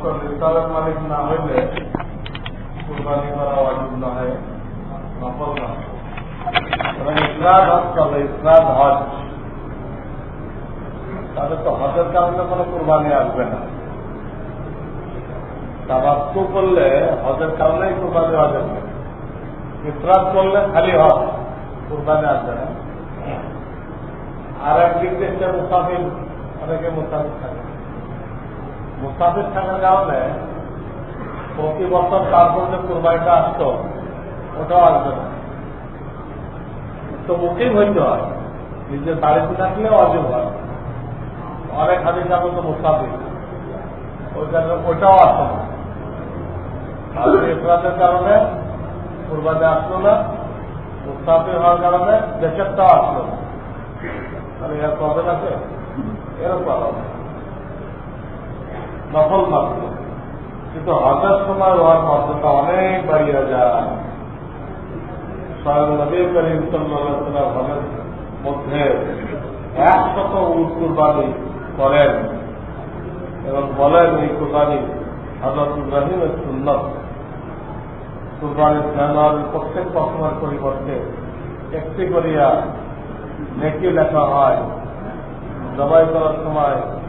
সমস্ত নির্ধারণ মালিক না কারণে কোনো কুরবানি আসবে না। তাবাক্কু করলে হজের কারণেই কুরবানি হজের ইফরাত করলে খালি হজ, কুরবানি আসবে না। আর একদিক দেখছে মুসাফির, অনেকে মুসাফির থাকে। মুসাফির থাকার কারণে প্রতি বছর তারপর যে কোরবানিটা আসতো। ওটাও আসবে না। তো মুখেই হইতে হয়। নিজের বাড়িতে থাকলে অজীব হয়। অনেক হাদিস যাব তো মুসাফির ওই কারণে ওটাও আসে না। আর ইফরাতের কারণে কোরবানি আসলো না। মুসাফির হওয়ার কারণে দেশেরটাও আসলো না। তাহলে এর প্রবলেম আছে? এরকম নকল মাত্র। কিন্তু হজের সময় হওয়ার মর্যাদা অনেক বাড়িয়ে যায় স্বয়ং নবী করিম সাল্লাহ হজের মধ্যে একশত উট কুরবানি করেন এবং বলেন এই কুরবানি হজরত ইব্রাহিমের সুন্নত। কুরবানির জানুয়ারির প্রত্যেক বছরের পরিবর্তে একটি করিয়া নেকি লেখা হয়। জবাই করার সময়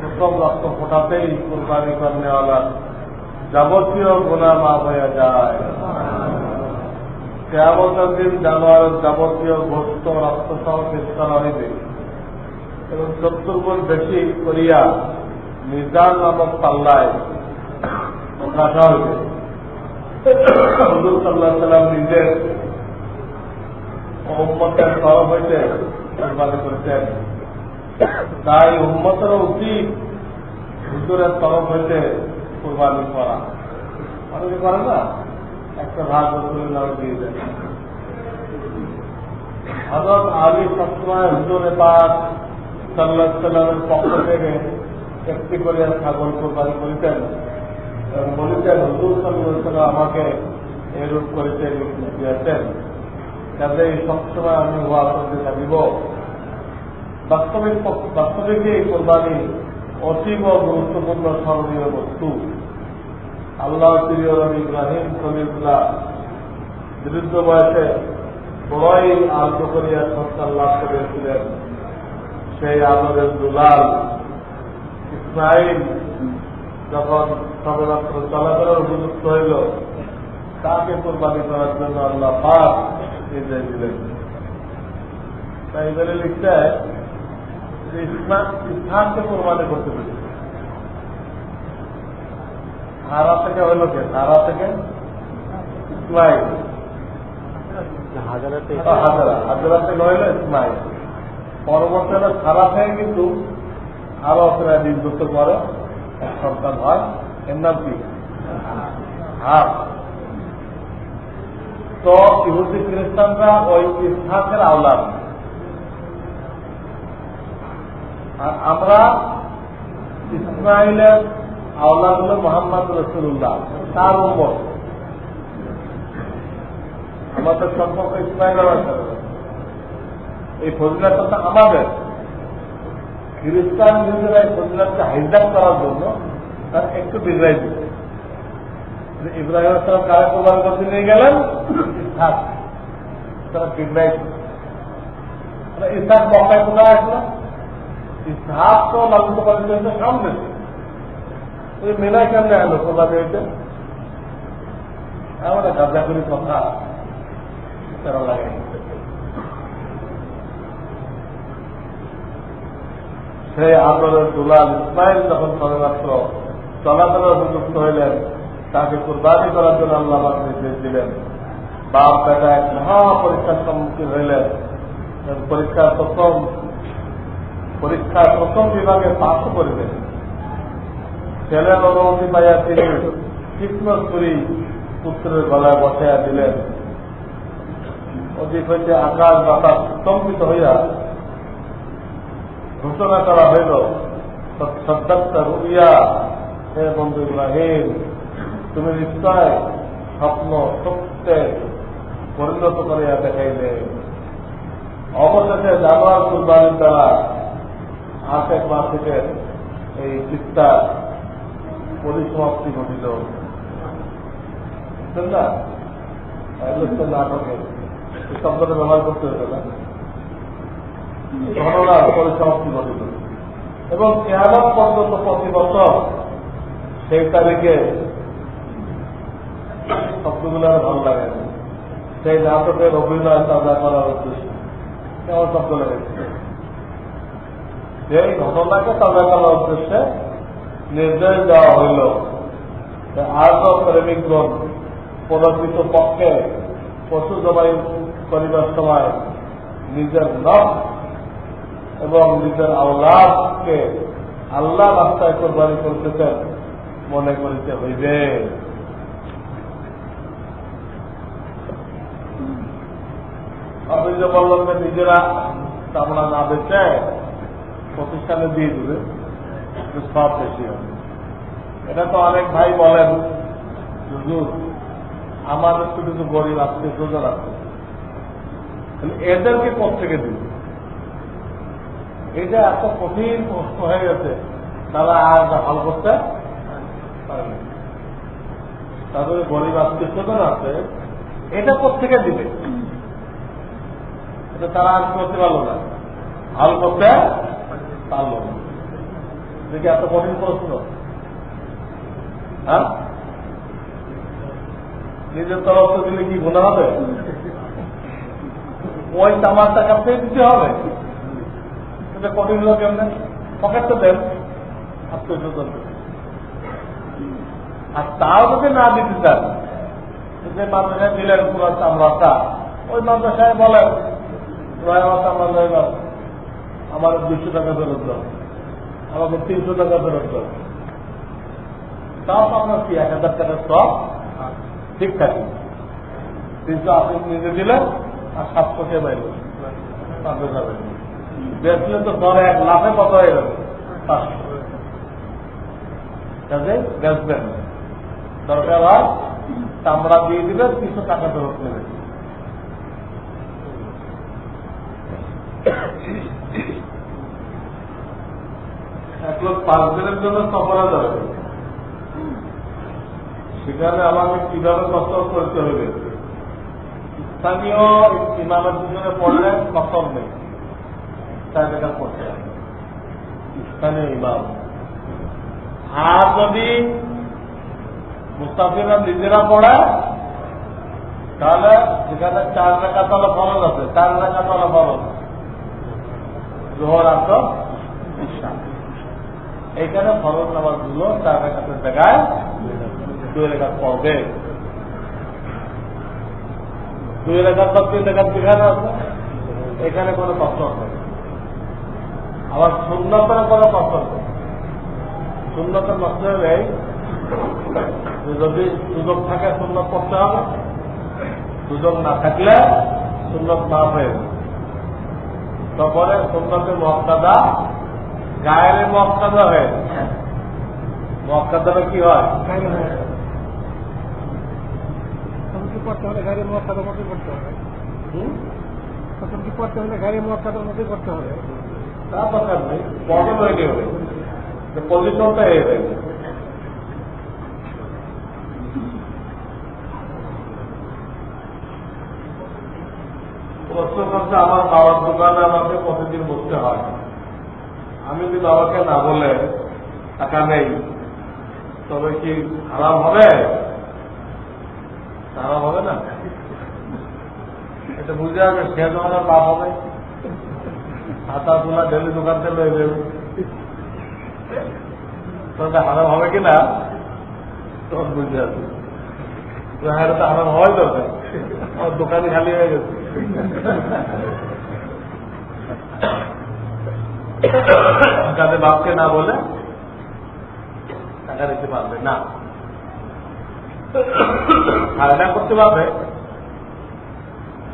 প্রথম রক্ত ফোটাতেই কোরবানি করেওয়ালার যাবতীয় গুণা মা হয়ে যায়। কেয়ামতের দিন জানোয়ারের যাবতীয় গোস্ত, রক্ত সহ করা হইবে। এবং সত্তর গুণ বেশি করিয়া নিজান নামক পাল্লায় রাখা হইবে। সাল্লাহ সাল্লাম নিজের উম্মতের তরফ হইতে কোরবানি করেছেন। তাই উম্মতের উচিত হুজুরের তরফ হইতে কোরবানি করা। অনেকে করে না? একটা ভাগ রসুল্লাহ দিয়ে দেন। হজরত আলী সবসময় হুজুরে পাক সাল্লাহ সাল্লামের পক্ষ থেকে একটি করে ছাগল কোরবানি করিতেন এবং বলিতেন, হুজুর সাল্লাহ আমাকে এরূপ করিতে দিয়েছেন যাতে সবসময় আমি হওয়া করতে থাকিব। বাস্তবিক বাস্তবিক এই কোরবানি অতীব গুরুত্বপূর্ণ স্মরণীয় বস্তু। আল্লাহ প্রিয় ইব্রাহিম খলিফুল্লাহ বৃদ্ধ বয়সে বড়ই আলত করিয়া সন্তান লাভ করিয়াছিলেন। সেই আদরের দুলাল ইসমাইল যখন সবেমাত্র চলাচলের উপযুক্ত হইল, তাকে কোরবানি করার জন্য আল্লাহ পাক নির্দেশ দিলেন। তাই বলে লিখতে ইসলামকে কোরবানি করতে পেরেছে। হারা থেকে হইল কে? হারা থেকে ইসমাইল। হাজারা। হাজারা থেকে হইল ইসমাইল। পরবর্তীতে সারা থেকে কিন্তু আরও আপনারা নিযুক্ত করে এক সন্তান হয়। এর নাম কি? তো ইহুদি খ্রিস্টানরা ওই ইসহাকের আওলাদ। আর আমরা ইসমাইলের আওলাদ হল মোহাম্মদ রসুল্লাহ তার উম্মত। আমাদের সম্পর্ক ইসমাইলের এই ফজিলাটা আমাদের। খ্রিস্টান হিন্দুরা এই ফজিলাতকে হাইজাক করার জন্য তার একটু বিগড়াই দিচ্ছে। ইব্রাহিম আসলাম কারে প্রদান করতে নিয়ে গেলেন? ইসহাক তারা বিগড়াই ইসহাক বকায় কোথায় আসলো? ইসহাক তো দুলাল ইসমাইল যখন চলাচলের উপযুক্ত হইলেন, তাকে কুরবানি করার জন্য আল্লাহ নির্দেশ দিলেন। বাপ বেটা এক মহা পরীক্ষার সম্মুখীন হইলেন। পরীক্ষার প্রথম পরীক্ষার প্রথম বিভাগে পাশ করিলেন ছেলের অনুমতি পাইয়া তিনি তীক্ষ্ণ পুত্রের গলায় বসাইয়া দিলেন। অধিক হইতে আকাশ বাতাস স্তম্ভিত হইয়া ঘোষণা করা হইল সদ্যাত্তা রুইয়া, হে বন্ধু ইব্রাহিম, তুমি নিশ্চয় স্বপ্ন সত্যে পরিণত করিয়া দেখাইলে। অবশেষে জানোয়ার কুরবানির দ্বারা আশেক মাসিকের এই চিত্তা পরিসমাপ্তি ঘটিল বুঝলেন না? তাহলে হচ্ছে নাটকে এই শব্দটা ব্যবহার করতে হবে না। ঘটনা পরিসমাপ্তি ঘটিল এবং কেয়ামত পর্যন্ত প্রতি বছর সেই তারিখে শব্দগুলো আর ভালো লাগে সেই নাটকের অভিনয় তাজা করার উদ্দেশ্যে কেমন শব্দ লেগেছে? সেই ঘটনাকে তাজা করার উদ্দেশ্যে নির্দেশ দেওয়া হইল আজও প্রেমিকগণ প্রদর্শিত পক্ষে পশু জবাই করিবার সময় নিজের নখ এবং নিজের আওলাদকে আল্লাহ রাস্তায় কোরবানি করতেছেন মনে করিতে হইবে। আপনি যে বললাম যে নিজেরা চামড়া না বেচে প্রতিষ্ঠানে দিয়ে দিবে, একটু সব বেশি হবে। এটা তো অনেক ভাই বলেন আমার একটু কিছু গরিব আত্মীয় স্বজন আছে। তাহলে এদেরকে থেকে দিবে? এটা এত কঠিন প্রশ্ন হয়ে গেছে, তারা আর হল করতে পারে তাদের গরিব আত্মীয় স্বজন আছে, এটা থেকে দিবে? এটা তারা আর করতে পারল না। হল করতে পারল না দেখি এত কঠিন প্রশ্ন? হ্যাঁ? নিজের তরফ দিলে কি গুণা হবে? ওই তামার টাকা পেয়ে দিতে হবে। এটা কঠিন হলো কেমন পকেট তো দেন। আত্মীয় আর তাও যদি না দিতে চান যে মাদ্রাসায় দিলেন পুরো চামড়াটা, ওই মাদ্রাসায় বলেন নয় আমার চামড়া আমার দুশো টাকা ফেরত দাও। আমাকে তিনশো টাকা ফেরত দাও। তাও আপনার কি, এক হাজার টাকার সব ঠিক থাকে তিনশো আপনি নিজে দিলেন আর সাতশো কে বাইরে পাঁচশো বেচলে তো ধরে এক লাখে কত হয়ে যাবে? পাঁচশো। কাজে বেচবেন দরকার হয় চামড়া দিয়ে দিবে তিনশো টাকা ফেরত নেবে। এক লোক পাঁচ দিনের জন্য সফরে যাবে। সেখানে আমাকে কীভাবে কসর করতে হবে? স্থানীয় ইমামের পিছনে পড়লে কসর নেই। তাই এটা করতে স্থানীয় ইমাম। আর যদি মুস্তাফিরা নিজেরা পড়ে, তাহলে সেখানে চার টাকা তলা ফরজ আছে। চার টাকা তলা ফরজ। জোহর আসর এইখানে ফরজ নামাজগুলো চার রেখাতের জায়গায় দুই রেখা পড়বে দুই রেখার পর তিন রেখার যেখানে আছে এখানে কোনো কষ্ট হবে আবার শূন্যতের কোনো কষ্ট হবে না। শূন্যতের কষ্ট হবে যদি সুযোগ থাকে সুন্নত করতে হবে সুযোগ না থাকলে সুন্নত না হয়ে। তারপরে সুন্নতের মহকাদা গায়ের মহকাদা হয়ে যায়। কি হয়? কি করতে হলে গাড়ি করতে হবে। কি করতে হলে গাড়ি করতে হবে? তা দরকার নেই। বদল হয়ে গেবে পজিশনটা হয়ে যাবে প্রশ্ন করছে আমার বাবার দোকানে আমাকে প্রতিদিন বসতে হয়। আমি যদি বাবাকে না বলে টাকা নেই, তবে কি খারাপ হবে? খারাপ হবে না? এটা বুঝে যাবে সে আর লাভ হবে। হাতা তোলা, ডেলি দোকান থেকে যাবে। তাহলে হারাম হবে কিনা তখন বুঝে যাবে হারাম হওয়াই দরকার। আমার দোকানে খালি হয়ে গেছে। যাতে বাপকে না বলে টাকা দিতে পারবে, না। খায়না করতে পারবে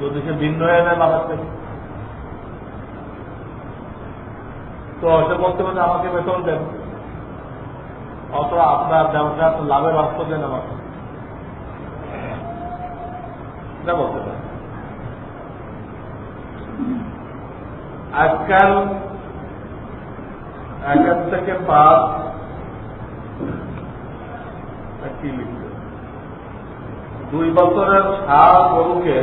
যদি সে ভিন্ন হয়ে নেয় বাবার থেকে। তো সে বলতে পারে আমাকে বেতন দেন। অত আপনার ব্যবসা লাভের অর্থ দেন আমাকে। বলতে পারে। আজকাল একের থেকে পাঁচ কি লিখছে দুই বছরের সার গরুকে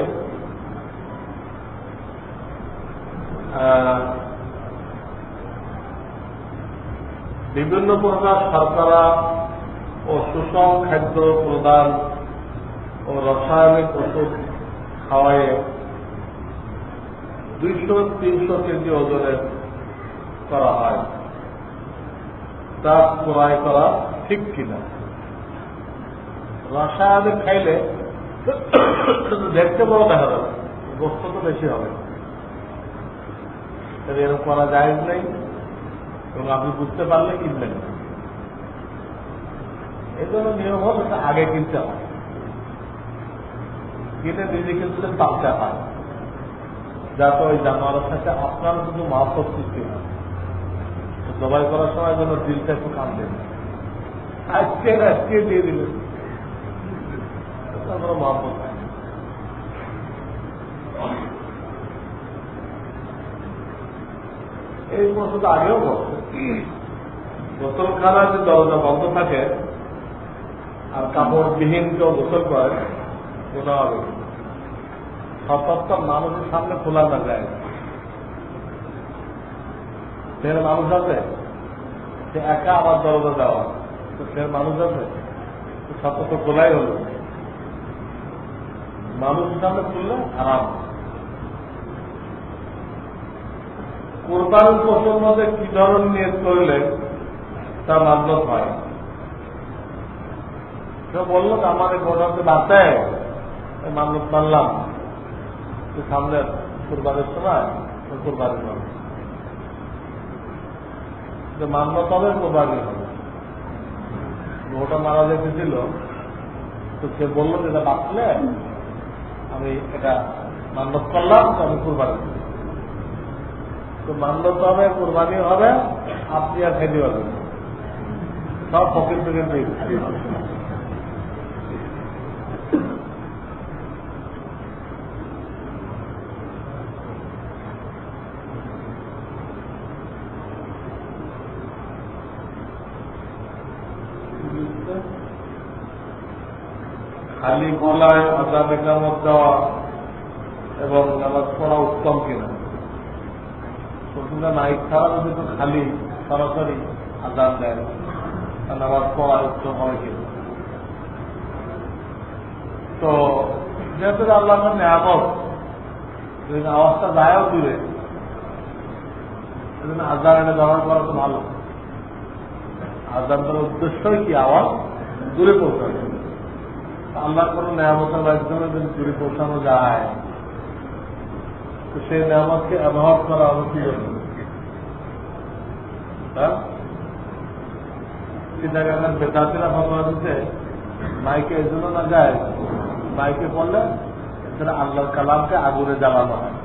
বিভিন্ন প্রকার শর্করা ও সুষম খাদ্য প্রদান ও রাসায়নিক ওষুধ খাওয়ায়ে দুইশো তিনশো কেজি ওজনের করা হয় তা ক্রয় করা ঠিক কিনা? রাসায়নিক খাইলে দেখতে বড় দেখা যাবে, গোস্ত তো বেশি হবে। এরকম করা যায় নেই এবং আপনি বুঝতে পারলে কিনবেন। না। এই জন্য নিয়ম হল আগে কিনতে হয় কিনে নিজে কিনতে পালতে হয়। যাতে ওই জানোয়ারের সাথে আপনার শুধু মাফত সৃষ্টি হয়। জবাই করার সময় যেন দিলটা একটু কান দেন আজকে আজকে দিয়ে দিলেন এই প্রশ্ন তো আগেও করছে গোসলখানার যে দরজা বন্ধ থাকে আর কাপড়বিহীন কেউ গোসল করে গোনা হবে। সতর্কর মানুষের সামনে খোলা না যায়। সে মানুষ আছে? সে একা আমার দরজা দেওয়া। তো সে মানুষ আছে? সতর্ক খোলাই হল। মানুষের সামনে খুললে আরাম কোরবানির পশুর মধ্যে কি ধরনের নিয়ত করলে তা মান্যত হয়। সে বলল আমার এই গোটাতে বাঁচায় মান্যত মানলাম। সামনে কোরবানির সময় ওই কোরবানি হবে যে মান্যত তবে প্রভাগী হবে। ওটা মারা যেতে ছিল তো সে বলল যে এটা বাঁচলে আমি এটা মান্যত করলাম, তো আমি কুরবানি। তো মান্যত হবে কুরবানি হবে, আপনি আর খেতে পারবেন সব ফকির ফকির পেয়ে খালি গলায় আজান একামত দেওয়া এবং নামাজ পড়া উত্তম কিনা? প্রথমে মাইক ছাড়া যদি খালি, সরাসরি আজান দেয় নামাজ পড়া উত্তম হবে কিনা? তো, যেহেতু আল্লাহ নিয়ামত আওয়াজটা যায়ও দূরে। সেজন্য আজান এনে ব্যবহার করা তো ভালো। আজান উদ্দেশ্যই কি? আওয়াজ দূরে পৌঁছানো আল্লাহর কোনো নিয়ামতের মাধ্যমে যদি দূরে পৌঁছানো যায়, তো সেই নিয়ামতকে ব্যবহার করা অবশ্যই জরুরি হ্যাঁ? চিন্তা করেন বেদাতিরা ফতোয়া দিতে মাইকে এই জন্য না যায়, মাইকে পড়লে সেটা আল্লাহর কালামকে আগুনে জ্বালানো হয়।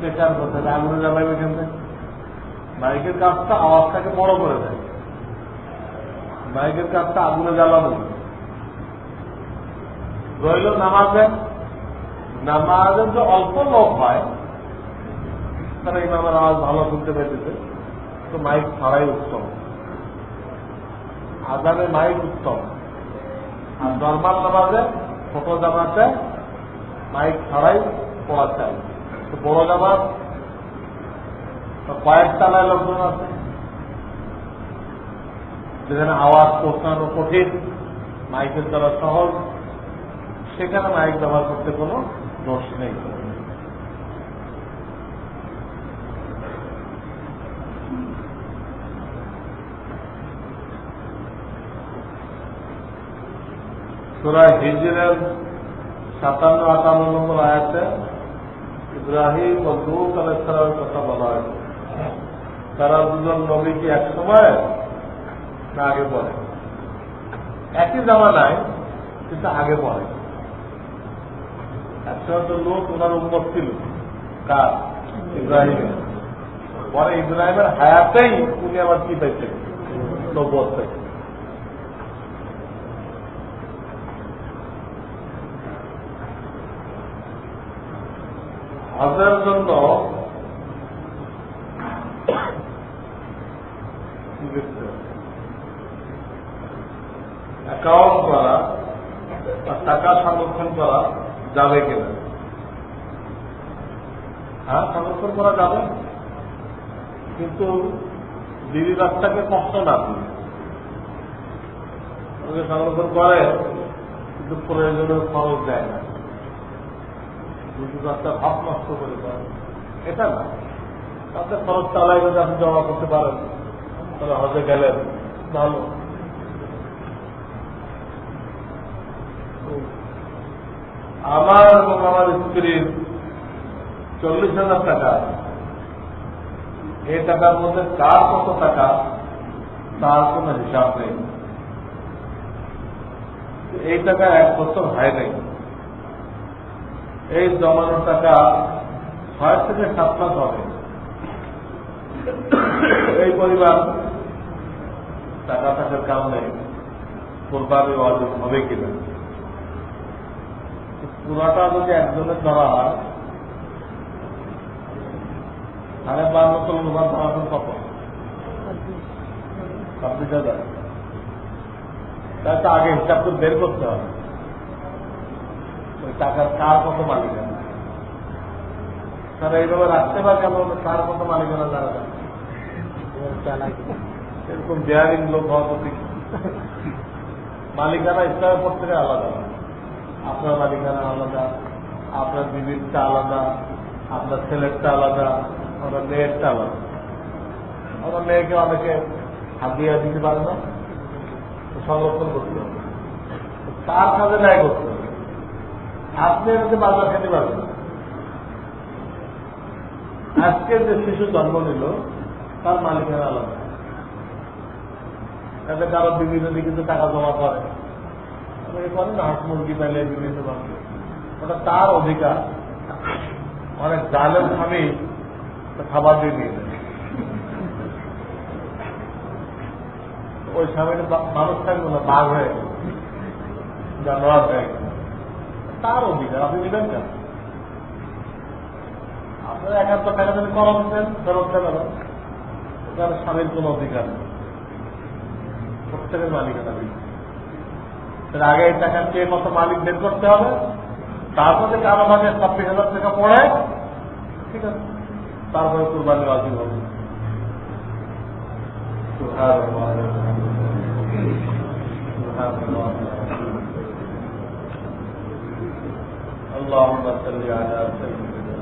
বেকার কথা আগুনে জ্বালাবে থেকে মাইকের কাজটা আওয়াজটাকে বড় করে দেয়। মাইকের কাজটা আগুনে জ্বালানো রইল নামাজে নামাজের যে অল্প লোক হয়, তারা ইমামের আওয়াজ ভালো শুনতে পেতেছে তো মাইক ছাড়াই উত্তম। আজানে মাইক উত্তম। আর নর্মাল নামাজে, ছোট জামাতে মাইক ছাড়াই পড়া চাই। তো বড় জামাত কয়েক তালায় লোকজন আছে। যেখানে আওয়াজ পৌঁছানো কঠিন, মাইকের দ্বারা সহজ, সেখানে মাইক ব্যবহার করতে কোনো দোষ নেই। সুরা হিজরের সাতান্ন, আটান্ন নম্বর আয়াতে ইব্রাহিম ও লুত আলাইসালামের কথা বলা হয়েছে। তারা দুজন নবী কি এক সময় না আগে পড়ে। একই জামানায় কিন্তু আগে পড়ে। একসময় তো লোক ওনার উন্মত ছিল। কার? ইব্রাহিমের। পরে ইব্রাহিমের হায়াতেই উনি আবার কি পাইছেন? নব্বত পাইছেন। হজের জন্য কি লিখছে? অ্যাকাউন্ট করা টাকা সংরক্ষণ করা যাবে কিনা? হ্যাঁ সংরক্ষণ করা যাবে। কিন্তু দিদি রাস্তাকে কষ্ট না দিয়ে ওকে সংরক্ষণ করে কিন্তু প্রয়োজনীয় খরচ দেয় না। দিদি রাস্তা ভাব নষ্ট করে দেয়। এটা না। তাতে খরচ চালাই যদি আপনি জমা করতে পারেন। তাহলে হজে গেলেন। ভালো। আমার এবং আমার স্ত্রীর চল্লিশ হাজার টাকা। এই টাকার মধ্যে কার কত টাকা, তার কোন হিসাব নেই। এই টাকা এক বছর হয় নাই। এই জমানো টাকা ছয় থেকে সাত মাস হবে। এই পরিমাণ টাকা থাকার কারণে কোরবানি অর্জন হবে কিনা? পুরাটা যদি একজনের ধরা হয়। সাড়ে বান্ন তো অনুমান ধরানোর কত ছাব্বিশ হাজার। তাই তো আগে হিসাব তো বের করতে হবে। ওই টাকার কার কত মালিকানা? তারা এইভাবে রাখতে পারে কেন? কার কত মালিকানা যায় এরকম বেয়ারিং লোক হওয়া তো ঠিক। মালিকানা ইসলামের পর আলাদা। আপনার মালিকানা আলাদা, আপনার বিবিরটা আলাদা, আপনার ছেলেরটা আলাদা, আপনার মেয়েরটা আলাদা। আমরা মেয়েকে অনেকে হাত দিয়ে দিতে পারে না সংরক্ষণ করতে হবে। তার কাজে ন্যায় করতে হবে। আপনি এটাতে বাজার খেতে পারবেন। আজকে যে শিশু জন্ম নিল, তার মালিকানা আলাদা। তাতে কারও বিভিন্ন দিকে টাকা জমা করে। অনেকে করে না হাঁস মুরগি পাইলে বিভিন্ন ভাবে ওটা তার অধিকার। অনেক জালের স্বামী খাবার দিয়ে দেয় ওই স্বামীটা মানুষ থাকবে না, বাঘ হয়ে হয়ে তার অধিকার, আপনি নেবেন কেন? আপনার একাত্তর টাকা যদি কম দেন, ফেরত দেবেন না। স্বামীর কোনো অধিকার নেই। প্রত্যেকের মালিকানা তাহলে আগে এই টাকা কে কত মালিক বের করতে হবে তারপরে কারো ভাগে ছাব্বিশ হাজার টাকা পড়ে ঠিক আছে তারপরে কুরবানি রাজি হবে সুবহানাল্লাহ। সুবহানাল্লাহ। اللهم صل على سيدنا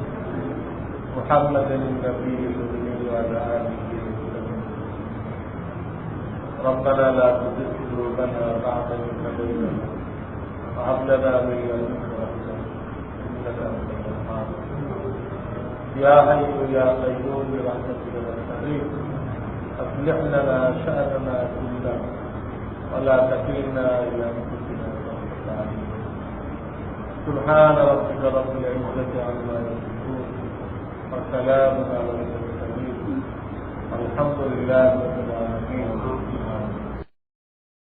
محمد النبي الأمي وعلى آله وسلم ربنا لا تزغ قلوبنا بعد إذ هديتنا وهب لنا من لدنك رحمة إنك أنت الوهاب. يا حي يا قيوم برحمتك نستغيث أصلح لنا شأننا كله ولا تكلنا إلى أنفسنا سبحان ربك رب العزة عما يصفون وسلام على المرسلين. الحمد لله رب